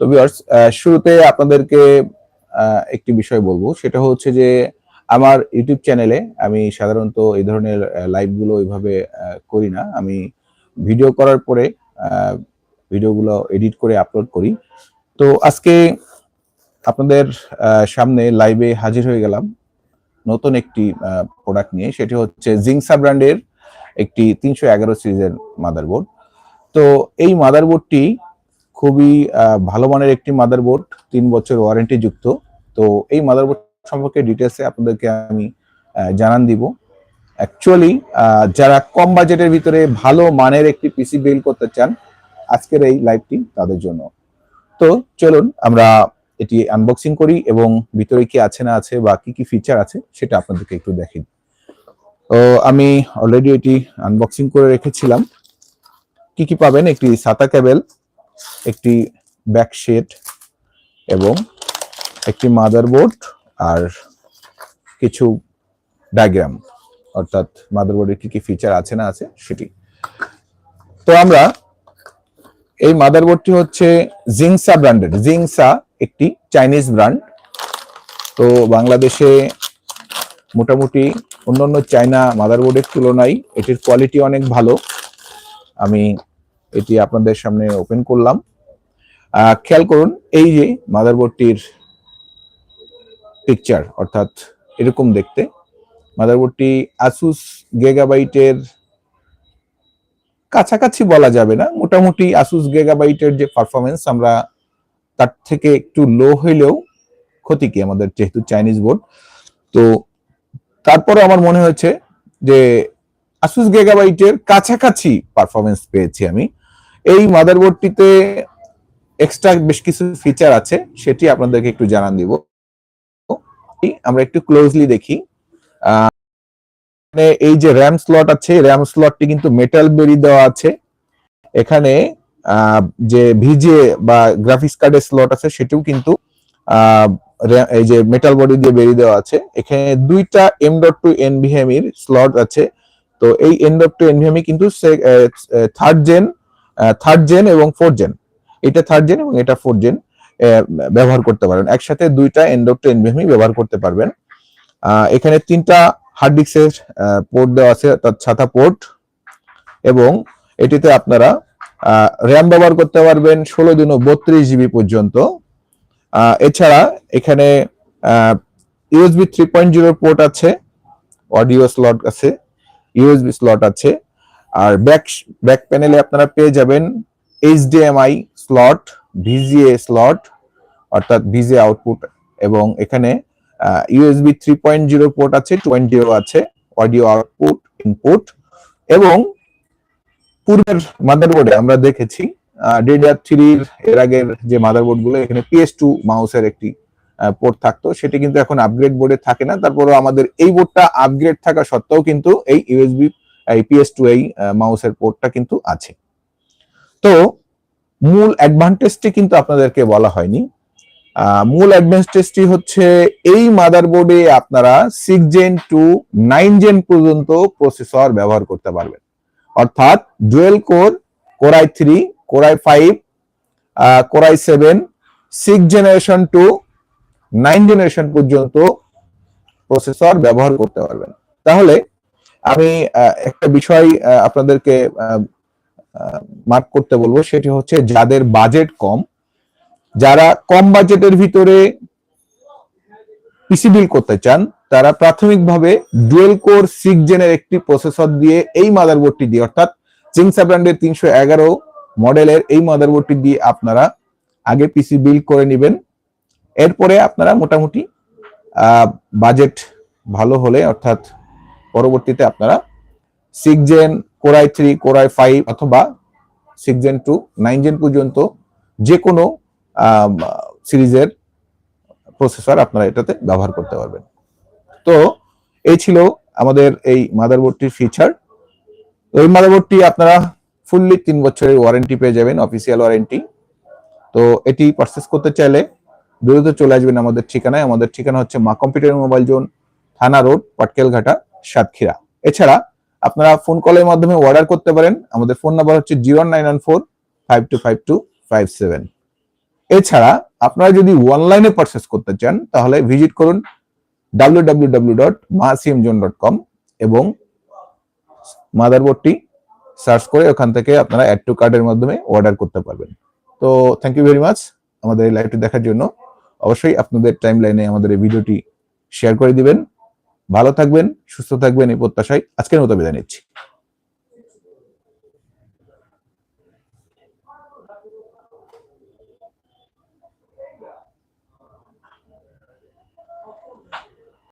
তো ভিউয়ার্স শুরুতে আপনাদেরকে একটি বিষয় বলব। সেটা হচ্ছে যে, আমার ইউটিউব চ্যানেলে আমি সাধারণত এই ধরনের লাইভগুলো ওইভাবে করি না। আমি ভিডিও করার পরে ভিডিওগুলো এডিট করে আপলোড করি। তো আজকে আপনাদের সামনে লাইভে হাজির হয়ে গেলাম নতুন একটি প্রোডাক্ট নিয়ে। সেটি হচ্ছে জিংসা ব্র্যান্ডের একটি তিনশো এগারো সিরিজের মাদারবোর্ড তো এই মাদারবোর্ডটি খুবই ভালো মানের একটি মাদারবোর্ড, তিন বছর ওয়ারেন্টি যুক্ত। তো এই মাদারবোর্ড সম্পর্কে ডিটেলসে আপনাদেরকে আমি জানান দিব। অ্যাকচুয়ালি যারা কম বাজেটের ভিতরে ভালো মানের একটি পিসি বিল্ড করতে চান, আজকের এই লাইভটি তাদের জন্য। তো চলুন, আমরা এটি আনবক্সিং করি এবং ভিতরে কি আছে না আছে বা কি কি ফিচার আছে সেটা আপনাদেরকে একটু দেখি তো আমি অলরেডি এটি আনবক্সিং করে রেখেছিলাম। কি কি পাবেন? একটি সাতা কেবল একটি ব্যাক শেড এবং একটি মাদারবোর্ড আর কিছু ডায়াগ্রাম অর্থাৎ মাদারবোর্ডের কি কি ফিচার আছে না আছে সেটি। তো আমরা এই মাদারবোর্ডটি হচ্ছে জিংসা ব্র্যান্ডের জিংসা একটি চাইনিজ ব্র্যান্ড তো বাংলাদেশে মোটামুটি অন্যান্য চায়না মাদারবোর্ডের তুলনায় এটির কোয়ালিটি অনেক ভালো। আমি এটি আপনাদের সামনে ওপেন করলাম। খেয়াল করুন, এই যে মাদারবোর্ডটির পিকচার অর্থাৎ এরকম দেখতে, মাদারবোর্ডটি আসুস গেগাবাইটের কাছাকাছি বলা যাবে না, মোটামুটি আসুস গেগাবাইটের যে পারফরমেন্স আমরা তার থেকে একটু লো হইলেও ক্ষতি কি আমাদের যেহেতু চাইনিজ বোর্ড তো তারপরে আমার মনে হয়েছে যে আসুস গেগাবাইটের কাছাকাছি পারফরমেন্স পেয়েছি আমি। এই মাদারবোর্ডটিতে এক্সট্রা বেশ কিছু ফিচার আছে, সেটি আপনাদেরকে একটু জানান দিব। আমরা একটু ক্লোজলি দেখি। এই যে র্যাম স্লট আছে র্যাম স্লটটি কিন্তু মেটাল বেরি দেওয়া আছে। এখানে যে ভিজে বা গ্রাফিক্স কার্ডের স্লট আছে, সেটিও কিন্তু এই যে মেটাল বডি দিয়ে বেরিয়ে দেওয়া আছে। এখানে দুইটা এম ডট টু এনভিএম এর স্লট আছে। তো এই এন ডট টু এনভিএম কিন্তু থার্ড জেন থার্ড জেন এবং ফোর্থ জেন এটা থার্ড জেন এবং এটা ফোর্থ জেন ব্যবহার করতে পারবেন একসাথে দুইটা এন ডট টু এনভিএম ব্যবহার করতে পারবেন। এখানে তিনটা হার্ড ডিস্কের পোর্ট দেওয়া আছে, অর্থাৎ ছাতা পোর্ট এবং এটিতে আপনারা র্যাম ব্যবহার করতে পারবেন ষোলো দিন বত্রিশ জিবি পর্যন্ত। এছাড়া এখানে USB three point zero port আছে অডিও স্লট আছে ইউএসবি স্লট আছে, আর ব্যাক ব্যাক প্যানেলে আপনারা পেয়ে যাবেন এইচডিএমআই স্লট ভিজিএ স্লট অর্থাৎ ভিজে আউটপুট এবং এখানে USB three point zero port আছে টোয়েন্টি জিরো আছে অডিও আউটপুট ইনপুট এবং পূর্বের মাদারবোর্ডে আমরা দেখেছি ডিডিআর থ্রির এর আগের যে মাদারবোর্ডগুলো এখানে পিএস টু মাউসের একটি পোর্ট থাকতো, সেটি কিন্তু এখন আপগ্রেড বোর্ডে থাকে না, তারপরেও আমাদের এই বোর্ডটা আপগ্রেড থাকা সত্ত্বেও কিন্তু এই ইউএসবি এই পিএস টু এই মাউসের পোর্টটা কিন্তু আছে। তো মূল অ্যাডভান্টেজটি কিন্তু আপনাদেরকে বলা হয়নি। মূল অ্যাডভান্টেজটি হচ্ছে এই মাদারবোর্ডে আপনারা six gen two nine gen পর্যন্ত প্রসেসর ব্যবহার করতে পারবেন। অর্থাৎ dual core core i three core i five core i seven six generation two nine generation পর্যন্ত প্রসেসর ব্যবহার করতে পারবেন। তাহলে আমি একটা বিষয় আপনাদেরকে মার্ক করতে বলব, সেটি হচ্ছে যাদের বাজেট কম, যারা কম বাজেটের ভিতরে পিসি বিল করতে চান, তারা প্রাথমিকভাবে ডুয়েল কোর সিক্স জেনের একটি প্রসেসর দিয়ে এই মাদারবোর্ডটি দিয়ে, অর্থাৎ চিংসা ব্র্যান্ডের তিনশো এগারো মডেলের এই মাদারবোর্ডটি দিয়ে আপনারা আগে পিসি বিল করে নেবেন। এরপরে আপনারা মোটামুটি বাজেট ভালো হলে, অর্থাৎ পরবর্তীতে আপনারা six gen core i three core i five অথবা six gen two nine gen পর্যন্ত যে কোনো সিরিজের প্রসেসর আপনারা এটাতে ব্যবহার করতে পারবেন। তো এই ছিল আমাদের এই মাদারবোর্ডটির ফিচার এই মাদারবোর্ডটি আপনারা ফুললি তিন বছরের ওয়ারেন্টি পেয়ে যাবেন অফিসিয়াল ওয়ারেন্টি তো এটি পারচেস করতে চাইলে দ্রুত চলে আসবেন আমাদের ঠিকানায়। আমাদের ঠিকানা হচ্ছে মা কম্পিউটার মোবাইল জোন, থানা রোড, পাটকেলঘাটা, সাতক্ষীরা। এছাড়া আপনারা ফোন কলের মাধ্যমে অর্ডার করতে পারেন। আমাদের ফোন নাম্বার হচ্ছে zero nine one four five two five two five seven এছাড়া আপনারা যদি অনলাইনে পারচেস করতে চান, তাহলে ভিজিট করুন W W W dot dot com এবং মাদারবোর্ডটি সার্চ করে ওখান থেকে আপনারা অ্যাড টু কার্ডের মাধ্যমে অর্ডার করতে পারবেন। তো থ্যাংক ইউ ভেরি মাচ আমাদের এই লাইভটি দেখার জন্য। অবশ্যই আপনাদের টাইম লাইনে আমাদের এই ভিডিওটি শেয়ার করে দিবেন। ভালো থাকবেন সুস্থ থাকবেন এই প্রত্যাশায় আজকের মতো বিদায় নিচ্ছি।